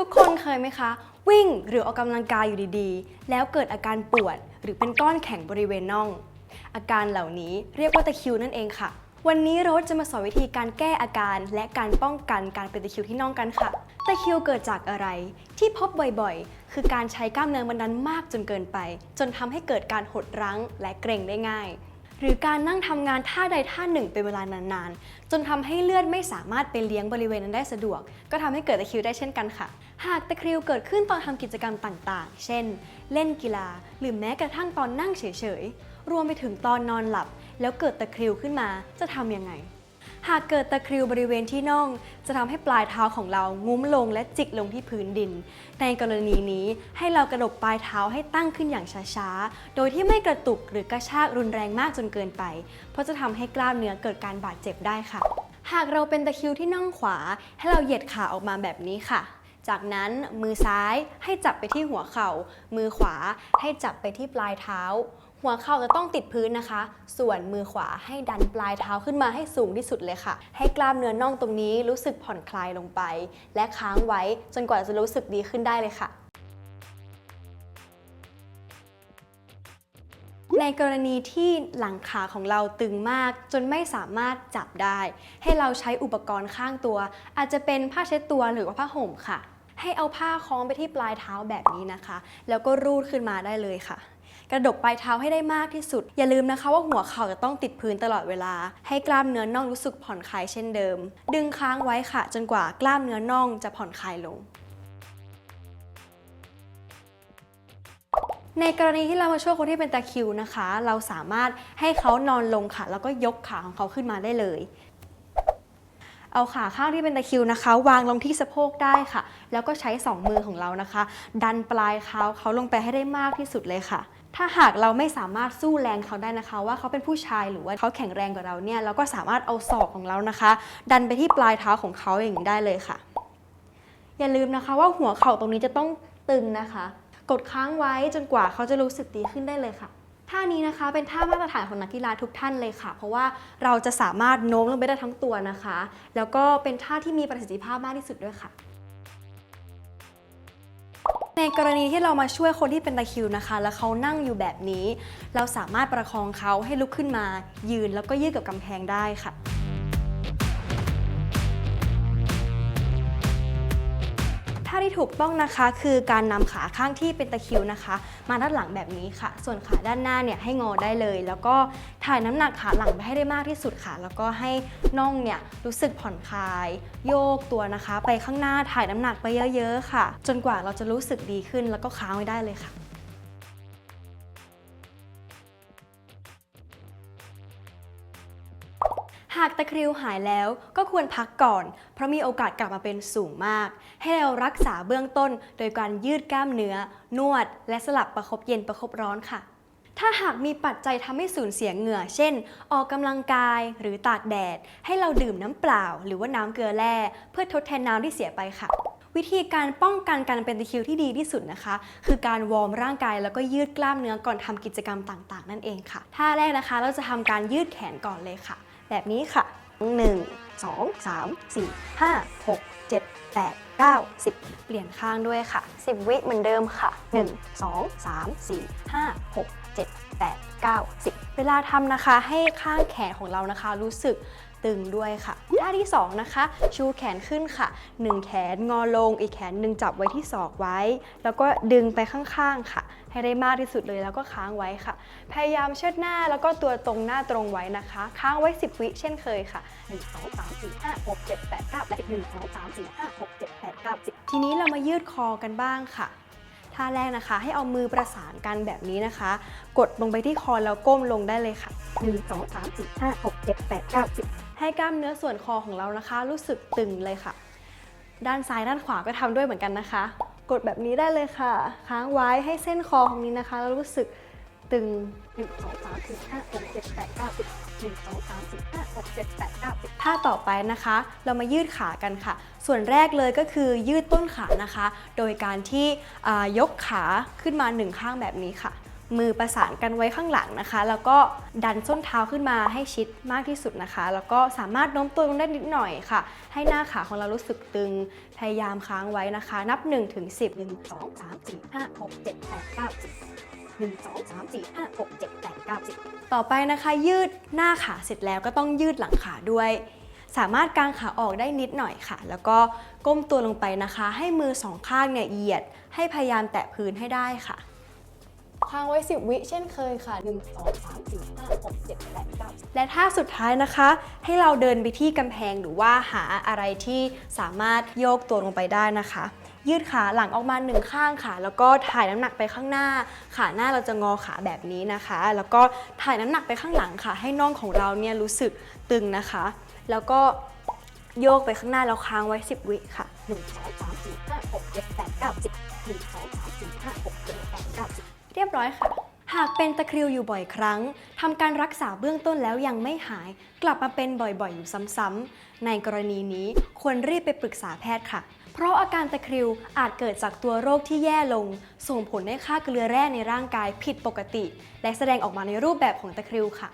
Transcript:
ทุกคนเคยไหมคะ วิ่งหรือออกกำลังกายอยู่ดีๆ แล้วเกิดอาการปวด หรือเป็นก้อนแข็งบริเวณน่อง อาการเหล่านี้เรียกว่าตะคริวนั่นเองค่ะ วันนี้โรสจะมาสอนวิธีการแก้อาการและการป้องกันการเป็นตะคริวที่น่องกันค่ะ ตะคริวเกิดจากอะไร ที่พบบ่อยๆ คือการใช้กล้ามเนื้อมันนั้นมากจนเกินไป จนทำให้เกิดการหดรั้งและเกร็งได้ง่าย หรือการนั่งทำงานท่าใดท่าหนึ่งเป็นเวลานานๆ จนทำให้เลือดไม่สามารถไปเลี้ยงบริเวณนั้นได้สะดวก ก็ทำให้เกิดตะคริวได้เช่นกันค่ะ หากตะคริวเกิดขึ้นตอนทำกิจกรรมต่างๆ เช่น เล่นกีฬา หรือแม้กระทั่งตอนนั่งเฉยๆ รวมไปถึงตอนนอนหลับ แล้วเกิดตะคริวขึ้นมาจะทำยังไง หากเกิดตะคริวบริเวณที่น่อง จะทำให้ปลายเท้าของเรางุ้มลงและจิกลงที่พื้นดิน ในกรณีนี้ให้เรากระดกปลายเท้าให้ตั้งขึ้นอย่างช้าๆ โดยที่ไม่กระตุกหรือกระชากรุนแรงมากจนเกินไป เพราะจะทำให้กล้ามเนื้อเกิดการบาดเจ็บได้ค่ะ หากเราเป็นตะคริวที่น่องขวา ให้เราเหยียดขาออกมาแบบนี้ค่ะจากนั้นมือซ้ายให้จับไปที่หัวเข่า มือขวาให้จับไปที่ปลายเท้า หัวเข่าจะต้องติดพื้นนะคะ ส่วนมือขวาให้ดันปลายเท้าขึ้นมาให้สูงที่สุดเลยค่ะ ให้กล้ามเนื้อน่องตรงนี้รู้สึกผ่อนคลายลงไป และค้างไว้จนกว่าจะรู้สึกดีขึ้นได้เลยค่ะในกรณีที่หลังขาของเราตึงมากจนไม่สามารถจับได้ ให้เราใช้อุปกรณ์ข้างตัว อาจจะเป็นผ้าเช็ดตัวหรือว่าผ้าห่มค่ะ ให้เอาผ้าคล้องไปที่ปลายเท้าแบบนี้นะคะ แล้วก็รูดขึ้นมาได้เลยค่ะ กระดกปลายเท้าให้ได้มากที่สุด อย่าลืมนะคะว่าหัวเข่าจะต้องติดพื้นตลอดเวลา ให้กล้ามเนื้อน่องรู้สึกผ่อนคลายเช่นเดิม ดึงค้างไว้ค่ะ จนกว่ากล้ามเนื้อน่องจะผ่อนคลายลงในกรณีที่เรามาช่วยคนที่เป็นตะคิวนะคะ เราสามารถให้เขานอนลงค่ะ แล้วก็ยกขาของเขาขึ้นมาได้เลย เอาขาข้างที่เป็นตะคิวนะคะ วางลงที่สะโพกได้ค่ะ แล้วก็ใช้สองมือของเรานะคะ ดันปลายเท้าเขาลงไปให้ได้มากที่สุดเลยค่ะ ถ้าหากเราไม่สามารถสู้แรงเขาได้นะคะ ว่าเขาเป็นผู้ชายหรือว่าเขาแข็งแรงกว่าเราเนี่ยเราก็สามารถเอาศอกของเรานะคะ ดันไปที่ปลายเท้าของเขาอย่างนี้ได้เลยค่ะ อย่าลืมนะคะว่าหัวเข่าตรงนี้จะต้องตึงนะคะ กดค้างไว้จนกว่าเขาจะรู้สึกดีขึ้นได้เลยค่ะท่านี้นะคะเป็นท่ามาตรฐานของนักกีฬาทุกท่านเลยค่ะ เพราะว่าเราจะสามารถโน้มลงไปได้ทั้งตัวนะคะ แล้วก็เป็นท่าที่มีประสิทธิภาพมากที่สุดด้วยค่ะ ในกรณีที่เรามาช่วยคนที่เป็นตะคริวนะคะ แล้วเขานั่งอยู่แบบนี้ เราสามารถประคองเขาให้ลุกขึ้นมา ยืนแล้วก็ยืดกับกำแพงได้ค่ะาที่ถูกต้องนะคะ คือการนำขาข้างที่เป็นตะคิวนะคะ มาด้านหลังแบบนี้ค่ะ ส่วนขาด้านหน้าเนี่ยให้งอได้เลย แล้วก็ถ่ายน้ำหนักขาหลังไปให้ได้มากที่สุดค่ะ แล้วก็ให้น่องเนี่ยรู้สึกผ่อนคลาย โยกตัวนะคะ ไปข้างหน้าถ่ายน้ำหนักไปเยอะๆค่ะ จนกว่าเราจะรู้สึกดีขึ้นแล้วก็ค้างไว้ได้เลยค่ะ หากตะคริวหายแล้วก็ควรพักก่อน เพราะมีโอกาสกลับมาเป็นสูงมาก ให้เรารักษาเบื้องต้น โดยการยืดกล้ามเนื้อ นวด และสลับประคบเย็นประคบร้อนค่ะ ถ้าหากมีปัจจัยทำให้สูญเสียเหงื่อ เช่น ออกกำลังกายหรือตากแดด ให้เราดื่มน้ำเปล่า หรือว่าน้ำเกลือแร่เพื่อทดแทนน้ำที่เสียไปค่ะวิธีการป้องกันการเป็นตะคริวที่ดีที่สุดนะคะ คือการวอร์มร่างกายแล้วก็ยืดกล้ามเนื้อก่อนทำกิจกรรมต่าง ๆ นั่นเองค่ะท่าแรกนะคะเราจะทำการยืดแขนก่อนเลยค่ะ แบบนี้ค่ะ 1 2 3 4 5 6 7 8 9 10 เปลี่ยนข้างด้วยค่ะ 10 วิเหมือนเดิมค่ะ 1 2 3 4 5 6 7 8 9 10 เวลาทำนะคะให้ข้างแขนของเรานะคะ รู้สึก ตึงด้วยค่ะท่าที่ 2 นะคะ ชูแขนขึ้นค่ะ 1 แขนงอลง อีกแขนหนึ่งจับไว้ที่ศอกไว้ แล้วก็ดึงไปข้างๆค่ะ ให้ได้มากที่สุดเลยแล้วก็ค้างไว้ค่ะ พยายามเชิดหน้าแล้วก็ตัวตรงหน้าตรงไว้นะคะ ค้างไว้ 10 วิเช่นเคยค่ะ1 2 3 4 5 6 7 8 9และ1 2 3 4 5 6 7 8 9 10ทีนี้เรามายืดคอกันบ้างค่ะท่าแรกนะคะ ให้เอามือประสานกันแบบนี้นะคะ กดลงไปที่คอแล้วก้มลงได้เลยค่ะ 1 2 3 4 5 6 7 8 9 10 ให้กล้ามเนื้อส่วนคอของเรานะคะ รู้สึกตึงเลยค่ะ ด้านซ้ายด้านขวาก็ทำด้วยเหมือนกันนะคะ กดแบบนี้ได้เลยค่ะ ค้างไว้ให้เส้นคอของนี้นะคะแล้วรู้สึกตึง 1 2 3 4 5 6 7 8 9 10 1 2 3 4 5 6 7 8 9 10ท่าต่อไปนะคะ เรามายืดขากันค่ะ ส่วนแรกเลยก็คือยืดต้นขานะคะ โดยการที่ยกขาขึ้นมาหนึ่งข้างแบบนี้ค่ะ มือประสานกันไว้ข้างหลังนะคะ แล้วก็ดันส้นเท้าขึ้นมาให้ชิดมากที่สุดนะคะ แล้วก็สามารถโน้มตัวลงได้นิดหน่อยค่ะ ให้หน้าขาของเรารู้สึกตึง พยายามค้างไว้นะคะ นับ 1 ถึง 10หนึ่งสองสามสี่ห้าหกเจ็ดแปดเก้าสิบหนึ่งสองสามสี่ห้าหกเจ็ดแปดเก้าสิบต่อไปนะคะ ยืดหน้าขาเสร็จแล้วก็ต้องยืดหลังขาด้วยสามารถกางขาออกได้นิดหน่อยค่ะ แล้วก็ก้มตัวลงไปนะคะ ให้มือสองข้างเนี่ยเหยียด ให้พยายามแตะพื้นให้ได้ค่ะ ค้างไว้ 10 วิเช่นเคยค่ะ 1 2 3 4 5 6 7และ9และถ้าสุดท้ายนะคะ ให้เราเดินไปที่กำแพงหรือว่าหาอะไรที่สามารถโยกตัวลงไปได้นะคะ ยืดขาหลังออกมาหนึ่งข้างค่ะ แล้วก็ถ่ายน้ำหนักไปข้างหน้า ขาหน้าเราจะงอขาแบบนี้นะคะ แล้วก็ถ่ายน้ำหนักไปข้างหลังค่ะ ให้น่องของเราเนี่ยรู้สึกตึงนะคะ แล้วก็โยกไปข้างหน้าแล้วค้างไว้ 10 วิค่ะ1 2 3 4 5 6 7 8 9 10 1 2 3 4 5 6 เรียบร้อยค่ะ หากเป็นตะคริวอยู่บ่อยครั้งทำการรักษาเบื้องต้นแล้วยังไม่หาย กลับมาเป็นบ่อยๆ อยู่ซ้ำๆในกรณีนี้ควรรีบไปปรึกษาแพทย์ค่ะ เพราะอาการตะคริวอาจเกิดจากตัวโรคที่แย่ลง ส่งผลให้ค่าเกลือแร่ในร่างกายผิดปกติ และแสดงออกมาในรูปแบบของตะคริวค่ะ